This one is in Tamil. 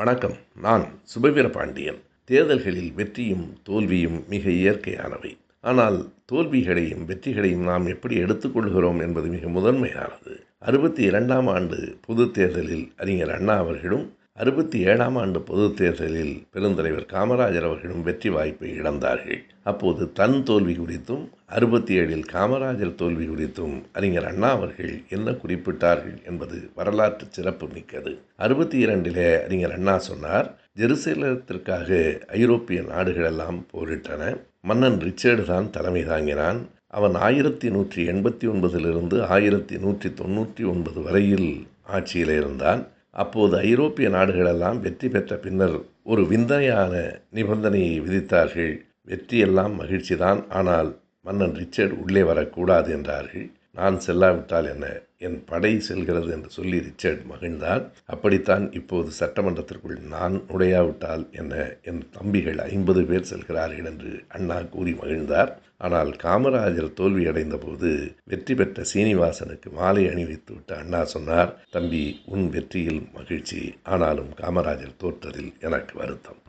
வணக்கம். நான் சுபவீர பாண்டியன். தேர்தல்களில் வெற்றியும் தோல்வியும் மிக இயற்கையானவை. ஆனால் தோல்விகளையும் வெற்றிகளையும் நாம் எப்படி எடுத்துக்கொள்கிறோம் என்பது மிக முதன்மையானது. அறுபத்தி இரண்டாம் ஆண்டு பொது தேர்தலில் அறிஞர் அண்ணா அவர்களும் அறுபத்தி ஏழாம் ஆண்டு பொது தேர்தலில் பெருந்தலைவர் காமராஜர் அவர்களும் வெற்றி வாய்ப்பை இழந்தார்கள். அப்போது தன் தோல்வி குறித்தும் அறுபத்தி ஏழில் காமராஜர் தோல்வி குறித்தும் அறிஞர் அண்ணா அவர்கள் என்ன குறிப்பிட்டார்கள் என்பது வரலாற்று சிறப்பு மிக்கது அறுபத்தி இரண்டிலே அறிஞர் அண்ணா சொன்னார் ஜெருசலத்திற்காக ஐரோப்பிய நாடுகளெல்லாம் போரிட்டன. மன்னன் ரிச்சர்டு தான் தலைமை தாங்கினான். அவன் ஆயிரத்தி நூற்றி எண்பத்தி ஒன்பதிலிருந்து ஆயிரத்தி நூற்றி தொண்ணூற்றி ஒன்பது வரையில் ஆட்சியில் இருந்தான். அப்போது ஐரோப்பிய நாடுகளெல்லாம் வெற்றி பெற்ற பின்னர் ஒரு விந்தையான நிபந்தனையை விதித்தார்கள். வெற்றியெல்லாம் மகிழ்ச்சிதான். ஆனால் மன்னன் ரிச்சர்ட் உள்ளே வரக்கூடாது என்றார்கள். நான் செல்லாவிட்டால் என்ன? என் படை செல்கிறது என்று சொல்லி ரிச்சர்ட் மகிழ்ந்தார். அப்படித்தான் இப்போது சட்டமன்றத்திற்குள் நான் நுழையாவிட்டால் என்ன? என் தம்பிகள் ஐம்பது பேர் செல்கிறார்கள் என்று அண்ணா கூறி மகிழ்ந்தார். ஆனால் காமராஜர் தோல்வியடைந்த போது வெற்றி பெற்ற சீனிவாசனுக்கு மாலை அணிவித்து விட்டு அண்ணா சொன்னார் தம்பி உன் வெற்றியில் மகிழ்ச்சி. ஆனாலும் காமராஜர் தோற்றதில் எனக்கு வருத்தம்.